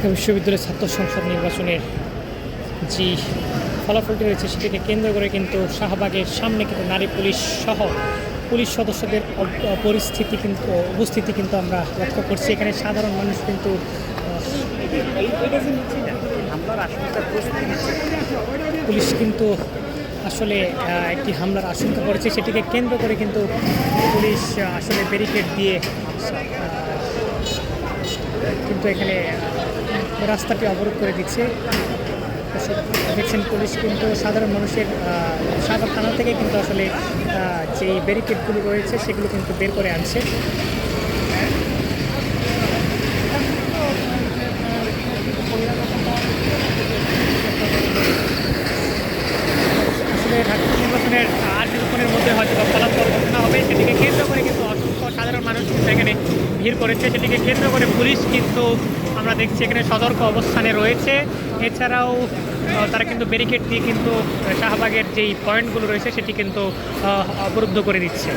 ঢাকা বিশ্ববিদ্যালয়ের ছাত্র সংসদ নির্বাচনের যে ফলাফলটি রয়েছে, সেটিকে কেন্দ্র করে কিন্তু শাহবাগের সামনে কিন্তু নারী পুলিশ সহ পুলিশ সদস্যদের পরিস্থিতি কিন্তু, উপস্থিতি কিন্তু আমরা লক্ষ্য করছি। এখানে সাধারণ মানুষ কিন্তু পুলিশ কিন্তু আসলে একটি হামলার আশঙ্কা করেছে। সেটিকে কেন্দ্র করে কিন্তু পুলিশ আসলে ব্যারিকেড দিয়ে কিন্তু এখানে রাস্তাটি অবরোধ করে দিচ্ছে। দেখছেন পুলিশ কিন্তু সাধারণ মানুষের সাধারণ থানা থেকে কিন্তু আসলে যেই ব্যারিকেডগুলো রয়েছে সেগুলো কিন্তু বের করে আনছে। আসলে ঢাকা নির্বাচনের আট নির্বাচনের মধ্যে হয়তো ফলাফল ঘোষণা হবে, সেটিকে কেন্দ্র করে কিন্তু অসংখ্য সাধারণ মানুষ কিন্তু এখানে ভিড় করেছে, সেটিকে কেন্দ্র করে পুলিশ কিন্তু আমরা দেখছি এখানে সতর্ক অবস্থানে রয়েছে। এছাড়াও তারা কিন্তু ব্যারিকেড দিয়ে কিন্তু শাহবাগের যেই পয়েন্টগুলো রয়েছে, সেটি কিন্তু অবরুদ্ধ করে দিচ্ছে।